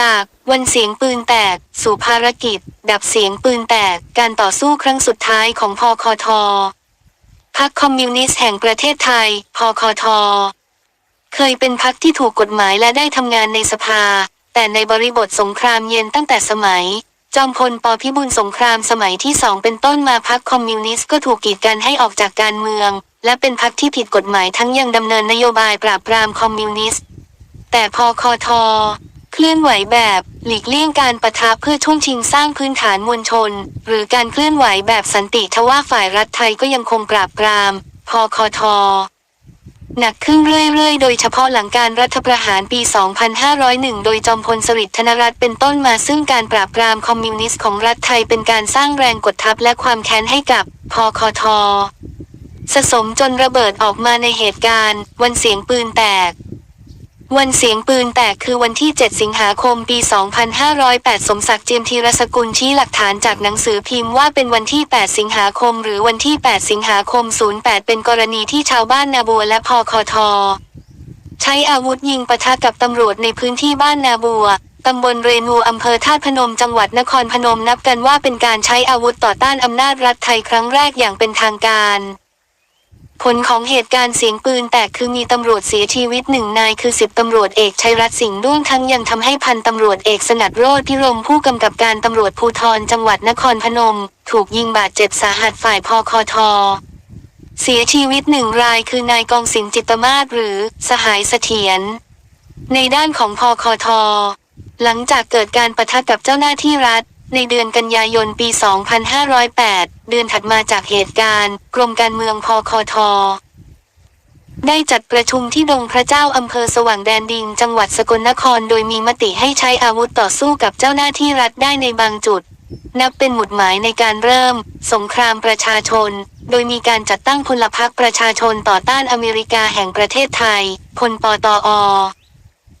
จากวันเสียงปืนแตก สู่ภารกิจ ดับเสียงปืนแตกการต่อสู้ครั้งสุดท้ายของพคทพรรคคอมมิวนิสต์แห่งประเทศไทยพคทเคยเป็นพรรคที่ถูกกฎหมายและได้ทำงานในสภา แต่ในบริบทสงครามเย็นตั้งแต่สมัย จอมพลปพิบูลสงครามสมัยที่สองเป็นต้นมาพรรคคอมมิวนิสต์ก็ถูกกีดกันให้ออกจากการเมือง และเป็นพรรคที่ผิดกฎหมายทั้งยังดำเนินนโยบายปราบปรามคอมมิวนิสต์แต่พอคอทอ เคลื่อนไหวแบบ หลีกเลี่ยงการประทะเพื่อช่งชิงสร้างพื้นฐานมวลชน หรือการเคลื่อนไหวแบบสันติทว่าฝ่ายรัฐไทยก็ยังคงปราบปรามพอคอทอหนักขึ้นเรื่อยๆ โดยเฉพาะหลังการรัฐประหารปี 2501 โดยจอมพลสฤษดิ์ธนรัตน์เป็นต้นมาซึ่งการปราบปรามคอมมิวนิสต์ของรัฐไทยเป็นการสร้างแรงกดทับและความแค้นให้กับพอคอทอสะสมจนระเบิดออกมาในเหตุการณ์ วันเสียงปืนแตก วันเสียงปืนแตกคือวันที่ 7 สิงหาคมปี 2508 สมศักดิ์เจียมธีรสกุลชี้หลักฐานจากหนังสือพิมพ์ว่าเป็นวันที่ 8 สิงหาคม หรือวันที่ 8 สิงหาคม 08 เป็นกรณีที่ชาวบ้านนาบัวและพอคอทอใช้อาวุธยิงปะทะกับตำรวจในพื้นที่บ้านนาบัวตำบลเรนูอำเภอธาตุพนมจังหวัดนครพนมนับกันว่าเป็นการใช้อาวุธต่อต้านอำนาจรัฐไทยครั้งแรกอย่างเป็นทางการ ผลของเหตุการณ์เสียงปืนแตกคือมีตำรวจเสียชีวิตหนึ่งนายคือสิบตำรวจเอกชัยรัตน์สิงห์ด้วงทั้งยังทำให้พันตำรวจเอกสนัดโรธพิรมผู้กำกับการตำรวจภูธรจังหวัดนครพนม ถูกยิงบาดเจ็บสาหัสฝ่ายพคทเสียชีวิตหนึ่งรายคือนายกองสินจิตมาศหรือสหายเสถียรในด้านของพคทหลังจากเกิดการประทะกับเจ้าหน้าที่รัฐ ในเดือนกันยายนปี 2508 เดือนถัดมาจากเหตุการณ์ กรมการเมืองพคทได้จัดประชุมที่ดงพระเจ้าอำเภอสว่างแดนดินจังหวัดสกลนครโดยมีมติให้ใช้อาวุธต่อสู้กับเจ้าหน้าที่รัฐได้ในบางจุด นับเป็นหมุดหมายในการเริ่ม สงครามประชาชน โดยมีการจัดตั้งพลพรรคประชาชนต่อต้านอเมริกาแห่งประเทศไทย พลปตอ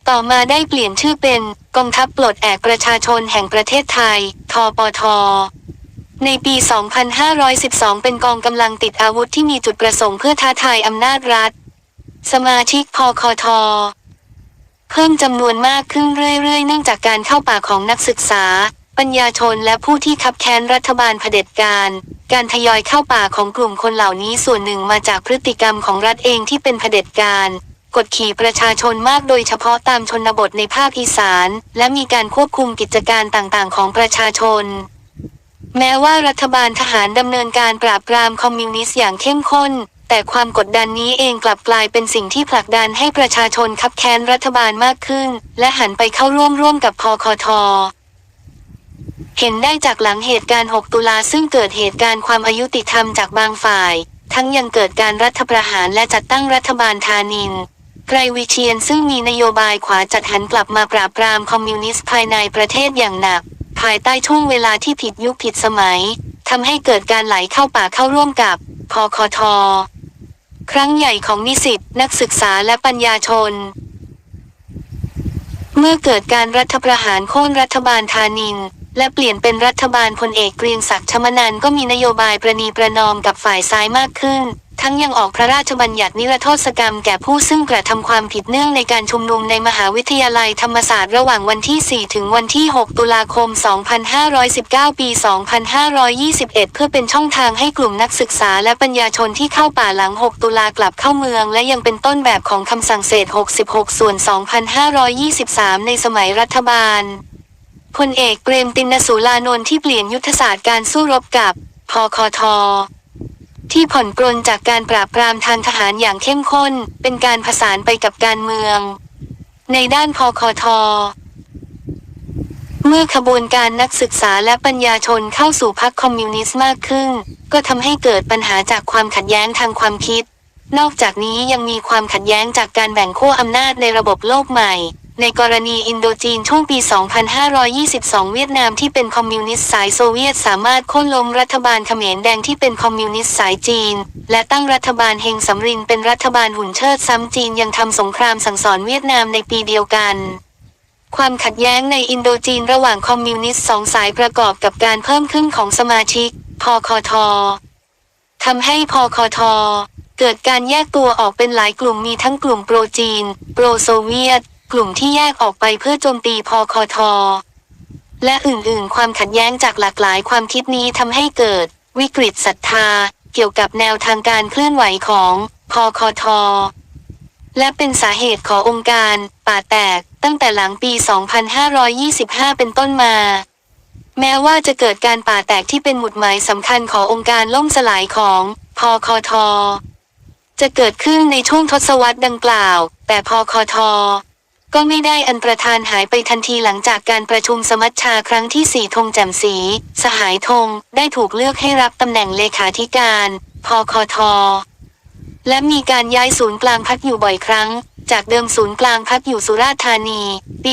ต่อมาได้เปลี่ยนชื่อเป็นกองทัพปลดแอกประชาชนแห่งประเทศไทย ทปท ในปี 2512 เป็นกองกำลังติดอาวุธที่มีจุดประสงค์เพื่อท้าทายอำนาจรัฐ สมาชิกพคท เพิ่มจำนวนมากขึ้นเรื่อยๆ เนื่องจากการเข้าป่าของนักศึกษา ปัญญาชนและผู้ที่คับแค้นรัฐบาลเผด็จการ การทยอยเข้าป่าของกลุ่มคนเหล่านี้ส่วนหนึ่งมาจากพฤติกรรมของรัฐเองที่เป็นเผด็จการ กดขี่ประชาชนมากโดยเฉพาะตามชนบทในภาคอีสาน และมีการควบคุมกิจการต่างๆ ของประชาชน แม้ว่ารัฐบาลทหารดำเนินการปราบปรามคอมมิวนิสต์อย่างเข้มข้น แต่ความกดดันนี้เองกลับกลายเป็นสิ่งที่ผลักดันให้ประชาชนคับแค้นรัฐบาลมากขึ้น และหันไปเข้าร่วมร่วมกับพคทเห็นได้จากหลังเหตุการณ์ 6 ตุลาซึ่งเกิดเหตุการณ์ความอายุติธรรมจากบางฝ่าย ทั้งยังเกิดการรัฐประหารและจัดตั้งรัฐบาลธานิน ไกรวิเชียนซึ่งมีนโยบายขวาจัดหันกลับมาปราบปรามคอมมิวนิสต์ภายในประเทศอย่างหนัก ภายใต้ช่วงเวลาที่ผิดยุคผิดสมัยทำให้เกิดการไหลเข้าป่าเข้าร่วมกับพคทครั้งใหญ่ของนิสิตนักศึกษาและปัญญาชน เมื่อเกิดการรัฐประหารโค่นรัฐบาลธานิน และเปลี่ยนเป็นรัฐบาลพลเอกเกรียงศักดิ์ชมนันก็มีนโยบายประนีประนอมกับฝ่ายซ้ายมากขึ้น ทั้งยังออกพระราชบัญญัตินิรโทษกรรมแก่ผู้ซึ่งกระทำความผิดเนื่องในการชุมนุมในมหาวิทยาลัยธรรมศาสตร์ระหว่างวันที่ 4 ถึงวันที่ 6 ตุลาคม 2519 ปี 2521 เพื่อเป็นช่องทางให้กลุ่มนักศึกษาและปัญญาชนที่เข้าป่าหลัง 6 ตุลากลับเข้าเมือง และยังเป็นต้นแบบของคำสั่งเศษ 66 ส่วน 2523 ในสมัยรัฐบาลพลเอกเปรมตินสุรานนท์ที่เปลี่ยนยุทธศาสตร์การสู้รบกับพคท ที่ผ่อนปรนจากการปราบปรามทางทหารอย่างเข้มข้น เป็นการผสานไปกับการเมือง ในด้านพคทเมื่อขบวนการนักศึกษาและปัญญาชนเข้าสู่พรรคคอมมิวนิสต์มากขึ้น ก็ทำให้เกิดปัญหาจากความขัดแย้งทางความคิด นอกจากนี้ยังมีความขัดแย้งจากการแบ่งขั้วอำนาจในระบบโลกใหม่ ในกรณีอินโดจีนช่วงปี 2522 เวียดนามที่เป็นคอมมิวนิสต์สายโซเวียตสามารถโค่นล้มรัฐบาลเขมรแดงที่เป็นคอมมิวนิสต์สายจีน และตั้งรัฐบาลเฮงสำรินเป็นรัฐบาลหุ่นเชิดซ้ำจีนยังทำสงครามสั่งสอนเวียดนามในปีเดียวกันความขัดแย้งในอินโดจีนระหว่างคอมมิวนิสต์สองสายประกอบกับการเพิ่มขึ้นของสมาชิก พคททำให้พคท เกิดการแยกตัวออกเป็นหลายกลุ่มมีทั้งกลุ่มโปรจีน โปรโซเวียต กลุ่มที่แยกออกไปเพื่อโจมตีพคทและอื่นๆ ความขัดแย้งจากหลากหลายความคิดนี้ทำให้เกิด วิกฤตศรัทธา เกี่ยวกับแนวทางการเคลื่อนไหวของพคทและเป็นสาเหตุขององค์การ ป่าแตกตั้งแต่หลังปี 2525 เป็นต้นมา แม้ว่าจะเกิดการป่าแตกที่เป็นหมุดหมายสำคัญขององค์การล่มสลายของพคทจะเกิดขึ้นในช่วงทศวรรษดังกล่าว แต่พคท ก็ไม่ได้อันประธานหายไปทันทีหลังจากการประชุมสมัชชาครั้งที่สี่ธงแจ่มสี สหายธงได้ถูกเลือกให้รับตำแหน่งเลขาธิการพคทและมีการย้ายศูนย์กลางพักอยู่บ่อยครั้ง จากเดิมศูนย์กลางพักอยู่สุราษฎร์ธานี ปี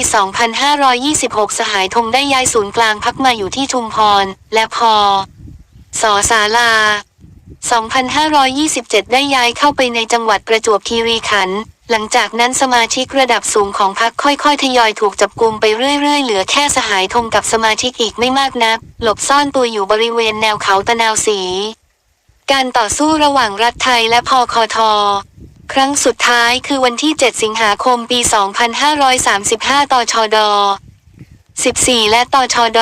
2526 สหายธงได้ย้ายศูนย์กลางพักมาอยู่ที่ชุมพร และพอสอศาลา 2527 ได้ย้ายเข้าไปในจังหวัดประจวบคีรีขันธ์ หลังจากนั้นสมาชิกระดับสูงของพรรคค่อยๆ ทยอยถูกจับกุมไปเรื่อยๆ เหลือแค่สหายธงกับสมาชิกอีกไม่มากนัก หลบซ่อนตัวอยู่บริเวณแนวเขาตะนาวสี การต่อสู้ระหว่างรัฐไทยและพอคอทอครั้งสุดท้ายคือวันที่ 7 สิงหาคมปี 2535ต่อชอดอ14 และต่อชอด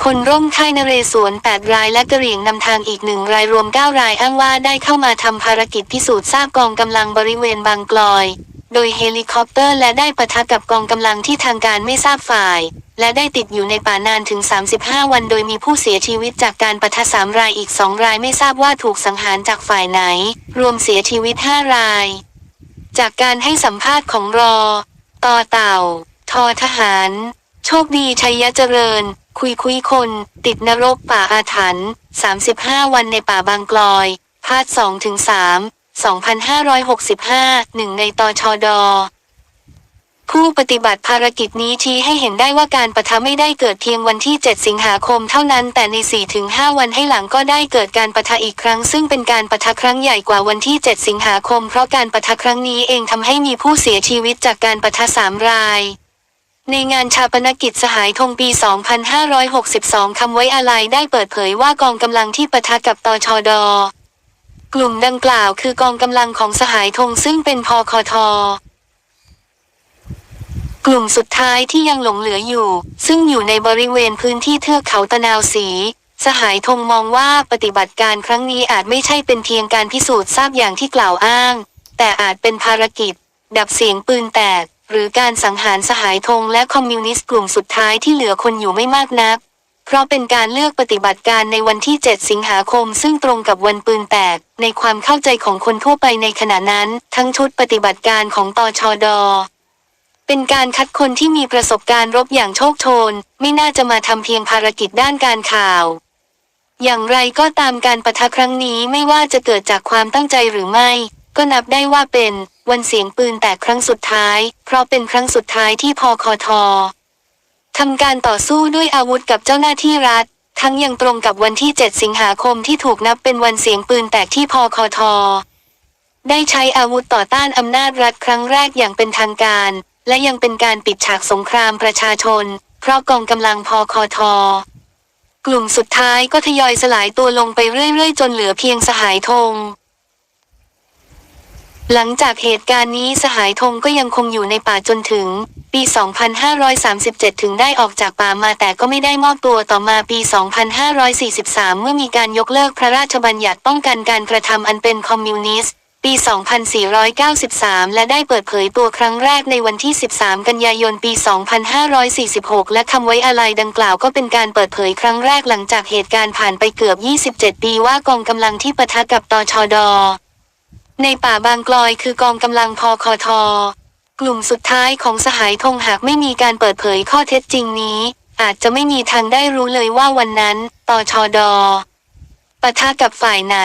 อพลร่วมค่ายนเรศวร8รายและกระเหรี่ยงนำทางอีกหนึ่งรายรวม 9 รายอ้างว่าได้เข้ามาทำภารกิจพิสูจน์ทราบกองกำลังบริเวณบางกลอย โดยเฮลิคอปเตอร์และได้ปะทะกับกองกำลังที่ทางการไม่ทราบฝ่าย และได้ติดอยู่ในป่านานถึง 35 วันโดยมีผู้เสียชีวิตจากการปะทะสามรายอีกสองรายไม่ทราบว่าถูกสังหารจากฝ่ายไหน รวมเสียชีวิต 5 ราย จากการให้สัมภาษณ์ของรอต่อเต่า ทอทหาร โชคดีชัยเจริญ คุยคุยคน ติดนรกป่าอาถรรพ์35 วันในป่าบางกลอยพาด2ถึง3 2565หนึ่งในตอชอดอผู้ปฏิบัติภารกิจนี้ชี้ให้เห็นได้ว่าการประทะไม่ได้เกิดเพียงวันที่ 7 สิงหาคมเท่านั้น แต่ใน 4-5 วันให้หลังก็ได้เกิดการประทะอีกครั้ง ซึ่งเป็นการประทะครั้งใหญ่กว่าวันที่ 7 สิงหาคม เพราะการประทะครั้งนี้เองทำให้มีผู้เสียชีวิตจากการประทะสามราย ในงานชาปนกิจสหายธงปี 2562 คำไว้อาลัยได้เปิดเผยว่ากองกำลังที่ปะทะกับตชด กลุ่มดังกล่าวคือกองกำลังของสหายธงซึ่งเป็นพคทกลุ่มสุดท้ายที่ยังหลงเหลืออยู่ ซึ่งอยู่ในบริเวณพื้นที่เทือกเขาตะนาวสี สหายธงมองว่าปฏิบัติการครั้งนี้อาจไม่ใช่เป็นเพียงการพิสูจน์ทราบอย่างที่กล่าวอ้าง แต่อาจเป็นภารกิจ ดับเสียงปืนแตก หรือการสังหารสหายธงและคอมมิวนิสต์กลุ่มสุดท้ายที่เหลือคนอยู่ไม่มากนัก เพราะเป็นการเลือกปฏิบัติการในวันที่ 7 สิงหาคม ซึ่งตรงกับวันปืนแตก ในความเข้าใจของคนทั่วไปในขณะนั้น ทั้งชุดปฏิบัติการของตชดเป็นการคัดคนที่มีประสบการณ์รบอย่างโชคโชน ไม่น่าจะมาทำเพียงภารกิจด้านการข่าว อย่างไรก็ตามการประทะครั้งนี้ไม่ว่าจะเกิดจากความตั้งใจหรือไม่ ก็นับได้ว่าเป็น วันเสียงปืนแตกครั้งสุดท้าย เพราะเป็นครั้งสุดท้ายที่พคททำการต่อสู้ด้วยอาวุธกับเจ้าหน้าที่รัฐ ทั้งยังตรงกับวันที่ 7 สิงหาคมที่ถูกนับเป็นวันเสียงปืนแตกที่พคทได้ใช้อาวุธต่อต้านอำนาจรัฐครั้งแรกอย่างเป็นทางการ และยังเป็นการปิดฉากสงครามประชาชน เพราะกองกำลังพคทกลุ่มสุดท้ายก็ทยอยสลายตัวลงไปเรื่อยๆ จนเหลือเพียงสหายธง หลังจากเหตุการณ์นี้สหายธงก็ยังคงอยู่ในป่าจนถึง ปี 2537 ถึงได้ออกจากป่ามาแต่ก็ไม่ได้มอบตัวต่อมาปี 2543 เมื่อมีการยกเลิกพระราชบัญญัติป้องกันการกระทำอันเป็นคอมมิวนิสต์ปี 2493 และได้เปิดเผยตัวครั้งแรกในวันที่ 13 กันยายน ปี 2546 และคำไว้อาลัยดังกล่าวก็เป็นการเปิดเผยครั้งแรกหลังจากเหตุการณ์ผ่านไปเกือบ 27 ปีว่ากองกำลังที่ปะทะกับตชด ในป่าบางกลอยคือกองกำลังพคทกลุ่มสุดท้ายของสหายธงหากไม่มีการเปิดเผยข้อเท็จจริงนี้ อาจจะไม่มีทางได้รู้เลยว่าวันนั้นตชดปะทะกับฝ่ายไหน